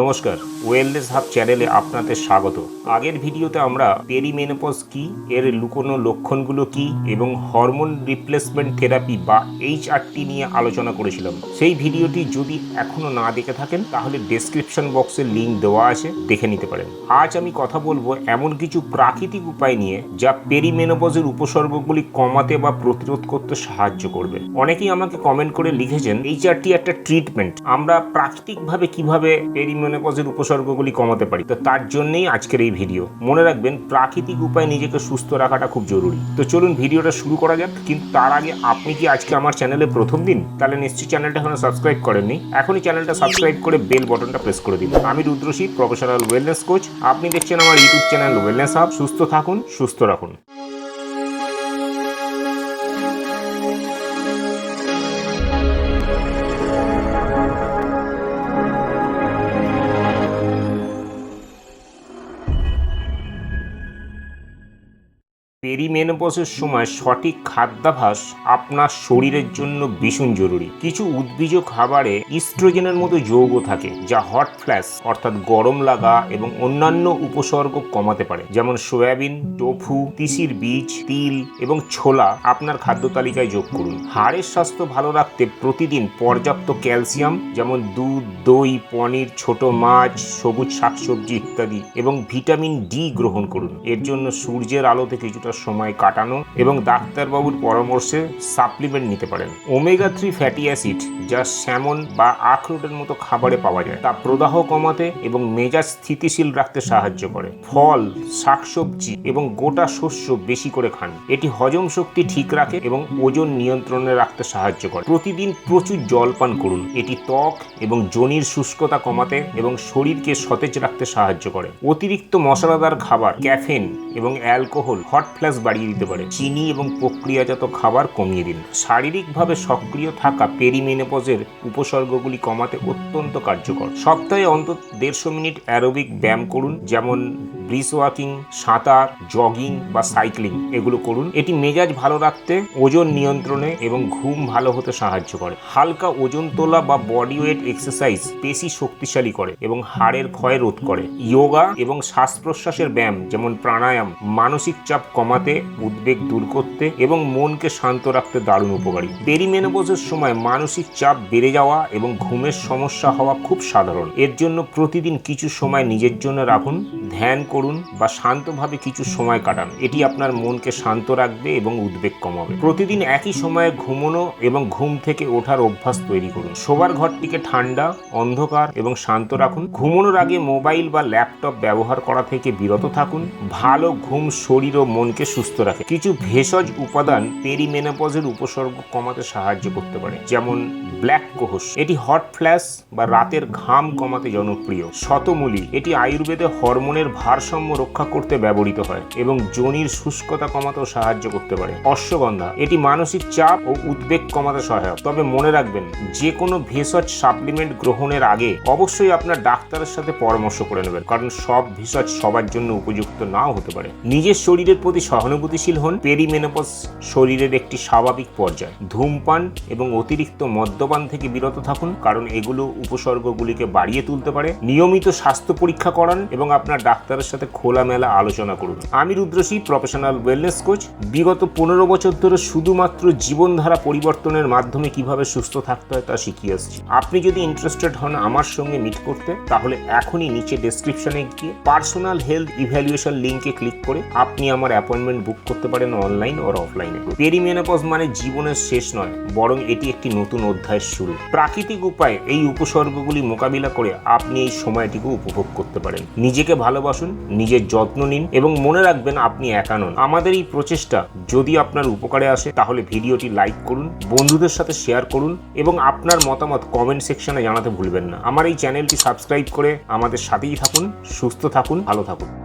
নমস্কার wellness hub চ্যানেলে আপনাদের স্বাগত। আগের ভিডিওতে আমরা পেরিমেনোপজ কি, এর লুকোনো লক্ষণগুলো কি এবং হরমোন রিপ্লেসমেন্ট থেরাপি বা এইচআরটি নিয়ে আলোচনা করেছিলাম। সেই ভিডিওটি যদি এখনও না দেখে থাকেন, তাহলে ডেসক্রিপশন বক্সে লিংক দেওয়া আছে, দেখে নিতে পারেন। আজ আমি কথা বলব এমন কিছু প্রাকৃতিক উপায় নিয়ে, যা পেরিমেনোপজের উপসর্গগুলি কমাতে বা প্রতিরোধ করতে সাহায্য করবে। অনেকেই আমাকে কমেন্ট করে লিখেছেন এইচআরটি একটা ট্রিটমেন্ট আমরা প্রাকৃতিকভাবে কীভাবে পেরিমেনোপজের উপসর্গগুলি কমাতে পারি। তো তার জন্যই আজকের এই ভিডিও। মনে রাখবেন, প্রাকৃতিক উপায়ে নিজেকে সুস্থ রাখাটা খুব জরুরি। তো চলুন ভিডিওটা শুরু করা যাক। কিন্তু তার আগে আপনি কি আজকে আমার চ্যানেলে প্রথম দিন? তাহলে নিশ্চয়ই চ্যানেলটা এখনও সাবস্ক্রাইব করেননি। এখনই চ্যানেলটা সাবস্ক্রাইব করে বেল বটনটা প্রেস করে দিন। আমি রুদ্রশীত প্রফেশনাল ওয়েলনেস কোচ আপনি দেখছেন আমার ইউটিউব চ্যানেল ওয়েলনেস হাব সুস্থ থাকুন, সুস্থ রাখুন। পেরিমেনোপসের সময় সঠিক খাদ্যাভাস আপনার শরীরের জন্য ভীষণ জরুরি। কিছু উদ্ভিজ খাবারে ইস্ট্রোজেনের মতো যৌগ থাকে, যা হট ফ্ল্যাশ, অর্থাৎ গরম লাগা এবং অন্যান্য উপসর্গ কমাতে পারে। যেমন সয়াবিন, টোফু, তিসির বীজ, তিল এবং ছোলা আপনার খাদ্য তালিকায় যোগ করুন। হাড়ের স্বাস্থ্য ভালো রাখতে প্রতিদিন পর্যাপ্ত ক্যালসিয়াম, যেমন দুধ, দই, পনির, ছোট মাছ, সবুজ শাকসবজি ইত্যাদি এবং ভিটামিন ডি গ্রহণ করুন। এর জন্য সূর্যের আলোতে কিছুটা সময় কাটানো এবং ডাক্তারবাবুর পরামর্শে সাপ্লিমেন্ট নিতে পারেন। ওমেগা থ্রি ফ্যাটি অ্যাসিড যা স্যামন বা আখরোটের মতো খাবারে পাওয়া যায়, তা প্রদাহ কমাতে এবং মেজাজ স্থিতিশীল রাখতে সাহায্য করে। ফল, শাকসবজি এবং গোটা শস্য বেশি করে খান। এটি হজম শক্তি ঠিক রাখে এবং ওজন নিয়ন্ত্রণে রাখতে সাহায্য করে। প্রতিদিন প্রচুর জল পান করুন। এটি ত্বক এবং জনির শুষ্কতা কমাতে এবং শরীরকে সতেজ রাখতে সাহায্য করে। অতিরিক্ত মশলাদার খাবার ক্যাফেন এবং অ্যালকোহল, হট ফ্ল্যাশ বাড়িয়ে দিতে পারে। চিনি এবং প্রক্রিয়াজাত খাবার কমিয়ে দিন। শারীরিকভাবে সক্রিয় থাকা পেরিমেনোপজের উপসর্গগুলি কমাতে অত্যন্ত কার্যকর। সপ্তাহে অন্তত দেড়শো মিনিট অ্যারোবিক ব্যায়াম করুন, যেমন ব্রিজ ওয়াকিং, সাঁতার, জগিং বা সাইক্লিং, এগুলো করুন। এটি মেজাজ ভালো রাখতে, ওজন নিয়ন্ত্রণে এবং ঘুম ভালো হতে সাহায্য করে। হালকা ওজন তোলা বা বডি ওয়েট এক্সারসাইজ পেশি শক্তিশালী করে এবং হাড়ের ক্ষয় রোধ করে। যোগা এবং শ্বাস প্রশ্বাসের ব্যায়াম, যেমন প্রাণায়াম, মানসিক চাপ কমাতে উদ্বেগ দূর করতে এবং মনকে শান্ত রাখতে দারুণ উপকারী। পেরিমেনোপজের সময় মানসিক চাপ বেড়ে যাওয়া এবং ঘুমের সমস্যা হওয়া খুব সাধারণ। এর জন্য প্রতিদিন কিছু সময় নিজের জন্য রাখুন, ধ্যান করুন বা শান্তভাবে কিছু সময় কাটান। এটি আপনার মনকে শান্ত রাখবে এবং উদ্বেগ কমাবে। প্রতিদিন একই সময়ে ঘুমোনো এবং ঘুম থেকে ওঠার অভ্যাস তৈরি করুন। শোবার ঘরটিকে ঠান্ডা, অন্ধকার এবং শান্ত রাখুন। ঘুমানোর আগে মোবাইল বা ল্যাপটপ ব্যবহার করা থেকে বিরত থাকুন। ভালো ঘুম, শরীর ও মনকে সুস্থ রাখে। কিছু ভেষজ উপাদান পেরিমেনোপজের উপসর্গ কমাতে সাহায্য করতে পারে, যেমন ব্ল্যাক কোহস। এটি হট ফ্ল্যাশ বা রাতের ঘাম কমাতে জনপ্রিয়। শতমূলি, এটি আয়ুর্বেদে হরমোনের ভারসাম্য রক্ষা করতে ব্যবহৃত হয় এবং যোনির শুষ্কতা কমাতেও সাহায্য করতে পারে। অশ্বগন্ধা, এটি মানসিক চাপ ও উদ্বেগ কমাতে সহায়ক। তবে মনে রাখবেন, যে কোনো ভেষজ সাপ্লিমেন্ট গ্রহণের আগে অবশ্যই আপনার ডাক্তারের সাথে পরামর্শ করে নেবেন, কারণ সব ভেষজ সবার জন্য উপযুক্ত নাও হতে পারে। নিজের শরীরের প্রতি সহানুভূতিশীল হন, পেরিমেনোপজ শরীরের একটি স্বাভাবিক পর্যায়। ধূমপান এবং অতিরিক্ত মদ্যপান থেকে বিরত থাকুন, কারণ এগুলো উপসর্গগুলিকে বাড়িয়ে তুলতে পারে। নিয়মিত স্বাস্থ্য পরীক্ষা করান এবং আপনার ডাক্তারের সাথে খোলামেলা আলোচনা করুন। আমি রুদ্রশী প্রফেশনাল ওয়েলনেস কোচ। বিগত পনেরো বছর ধরে শুধুমাত্র জীবনধারা পরিবর্তনের মাধ্যমে কীভাবে সুস্থ থাকতে হয় তা শিখিয়ে আসছি। আপনি যদি ইন্টারেস্টেড হন আমার সঙ্গে মিট করতে, তাহলে এখনই নিচে ডেসক্রিপশনে গিয়ে পার্সোনাল হেলথ ইভ্যালুয়েশন লিঙ্কে ক্লিক করে আপনি আমার অ্যাপয়েন্টমেন্ট বুক করতে পারেন অনলাইন ওর অফলাইনে পেরিমেনোপজ মানে জীবনের শেষ নয়, বরং এটি একটি নতুন অধ্যায়ের শুরু। প্রাকৃতিক উপায়ে এই উপসর্গগুলি মোকাবিলা করে আপনি এই সময়টিকে উপভোগ করতে পারেন। নিজেকে ভালোবাসুন, নিজের যত্ন নিন এবং মনে রাখবেন আপনি একা নন। আমাদের এই প্রচেষ্টা যদি আপনার উপকারে আসে, তাহলে ভিডিওটি লাইক করুন, বন্ধুদের সাথে শেয়ার করুন এবং আপনার মতামত কমেন্ট সেকশনে জানাতে ভুলবেন না। আমার এই চ্যানেলটি সাবস্ক্রাইব করে আমাদের সাথেই থাকুন, সুস্থ থাকুন, ভালো থাকুন।